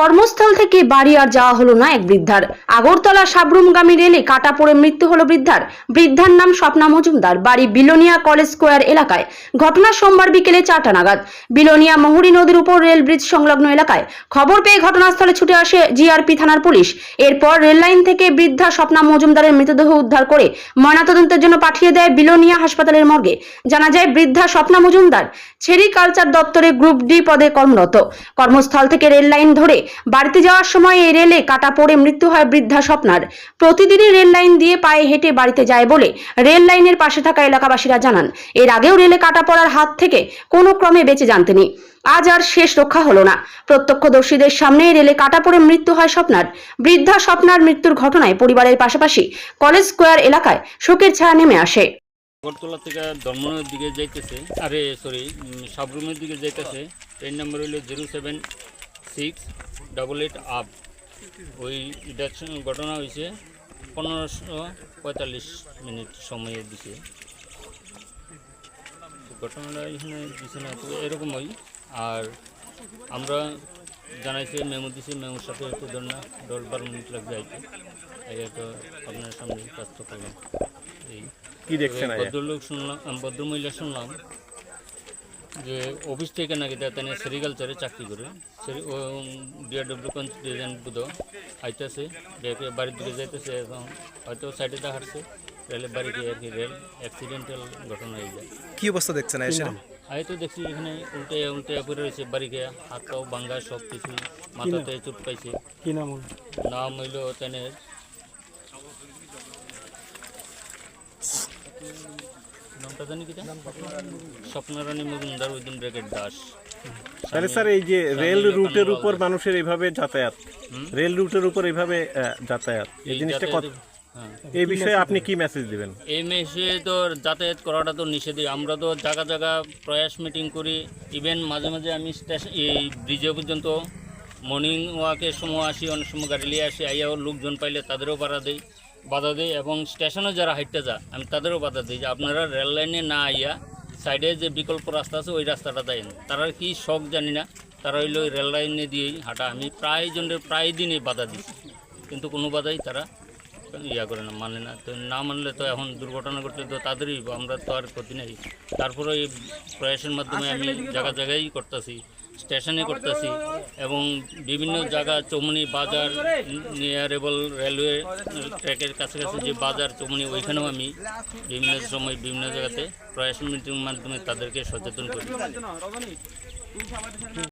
কর্মস্থল থেকে বাড়ি আর যাওয়া হলো না এক বৃদ্ধার। আগরতলা সাবরুমগামী রেলে কাটা পড়ে মৃত্যু হলো বৃদ্ধার। বৃদ্ধার নাম স্বপ্না মজুমদার। বাড়ি বিলোনিয়া কলেজ স্কোয়ার এলাকায়। ঘটনা সোমবার বিকেলে চারটা নাগাদ। বিলোনিয়া মহুরী নদীর উপর রেল ব্রিজ সংলগ্ন এলাকায়। খবর পেয়ে ঘটনাস্থলে ছুটে আসে জিআরপি থানার পুলিশ। এরপর রেল লাইন থেকে বৃদ্ধা স্বপ্না মজুমদারের মৃতদেহ উদ্ধার করে ময়নাতদন্তের জন্য পাঠিয়ে দেয় বিলোনিয়া হাসপাতালের মর্গে। জানা যায়, বৃদ্ধা স্বপ্না মজুমদার ছেরিকালচার দপ্তরে গ্রুপ ডি পদে কর্মরত। কর্মস্থল থেকে রেল লাইন ধরে বাড়িতে যাওয়ার সময় এই রেলে কাটা পড়ে মৃত্যু হয় বৃদ্ধা স্বপ্নার। প্রতিদিনই রেল লাইন দিয়ে পায়ে হেঁটে বাড়িতে যায় বলে রেল লাইনের পাশে থাকা এলাকাবাসীরা জানান। এর আগেও রেলে কাটা পড়ার হাত থেকে কোনো ক্রমে বেঁচে যান তিনি। আজ আর শেষ রক্ষা হলো না। প্রত্যক্ষদর্শীদের সামনে রেলে কাটা পড়ে মৃত্যু হয় স্বপ্নার। বৃদ্ধা স্বপ্নার মৃত্যুর ঘটনায় পরিবারের পাশাপাশি কলেজ স্কোয়ার এলাকায় শোকের ছায়া নেমে আসে। আগরতলা থেকে ধর্মনের দিকে যাইতেছে, আরে সরি সাবরুমের দিকে যাইতেছে। ট্রেন নাম্বার হইল zero seven six double eight up ওই এটা ঘটনা হয়েছে পনেরোশো পঁয়তাল্লিশ মিনিট সময়ের দিকে। ঘটনাটা এখানে দিছে না তো এরকমই। আর আমরা জানাইছি মেমো দিছি মেমোর সাথে একটু ধর না দশ বারো মিনিট লাগবে আইতে। তো আপনার সামনে কাজ তো করলাম। এই কি দেখছেন ভদ্রলোক শুনলাম ভদ্রমহিলা শুনলাম। যে অফিস থেকে নাকি তাতে সেরিকালচারে চাকরি করে। সেরি ও ডিআরডব্লিউ কনস্টিটিউশন বুধ আইতেছে ব্যাকে বাড়ির দিকে যাইতেছে এবং হয়তো সাইডে দা হাঁটছে। রেলের বাড়ি গিয়ে আর কি রেল অ্যাক্সিডেন্টাল ঘটনা হয়ে যায়। কি অবস্থা দেখছেন এসে আমি তো দেখছি এখানে উল্টে উল্টে পড়ে রয়েছে বাড়ি গিয়ে হাত পাও ভাঙ্গা সব কিছু মাথাতে চোট পাইছে। কি নাম নাম হইল তেনের নামটা জানি কি স্বপ্নরানী মজুমদার উদ্দিন ব্র্যাকেট দাস। তাহলে স্যার এই যে রেল রুটের উপর মানুষের এইভাবে যাতায়াত রেল রুটের উপর এইভাবে যাতায়াত এই জিনিসটা কত হ্যাঁ। এই বিষয়ে আপনি কি মেসেজ দিবেন? এই মেসে তো যাতায়াত করাটা তো নিষেধই। আমরা তো জায়গা জায়গা প্রয়াস মিটিং করি। ইভেন মাঝে মাঝে আমি স্টেশন এই ব্রিজে পর্যন্ত মর্নিং ওয়াকের সময় আসি অনেক সময় গাড়ি নিয়ে আসি। আইয়াও লোকজন পাইলে তাদেরও বাধা দেই। বাধা দিই এবং স্টেশনে যারা হাইটতে যা আমি তাদেরও বাধা দিই যে আপনারা রেল লাইনে না আইয়া সাইডে যে বিকল্প রাস্তা আছে ওই রাস্তাটা দেয় তারা কি শখ জানি না তারা হইল ওই রেল লাইনে দিয়েই হাঁটা। আমি প্রায় জনের প্রায় দিনই বাধা দিই কিন্তু কোনো বাধাই তারা ইয়া করে না মানে না। তো না মানলে তো এখন দুর্ঘটনা ঘটলে তো তাদেরই আমরা তো আর ক্ষতি নেই। তারপরে এই প্রয়াসের মাধ্যমে আমি জায়গা জায়গায় করতেছি। স্টেশনে করতেছি এবং বিভিন্ন জায়গা, চৌমনি বাজার নিয়ারেবল রেলওয়ে ট্র্যাকের কাছাকাছি যে বাজার, চৌমনি, ওইখানেও আমি বিভিন্ন সময় বিভিন্ন জায়গাতে প্রয়াস মিটিং মাধ্যমে তাদেরকে সচেতন করি।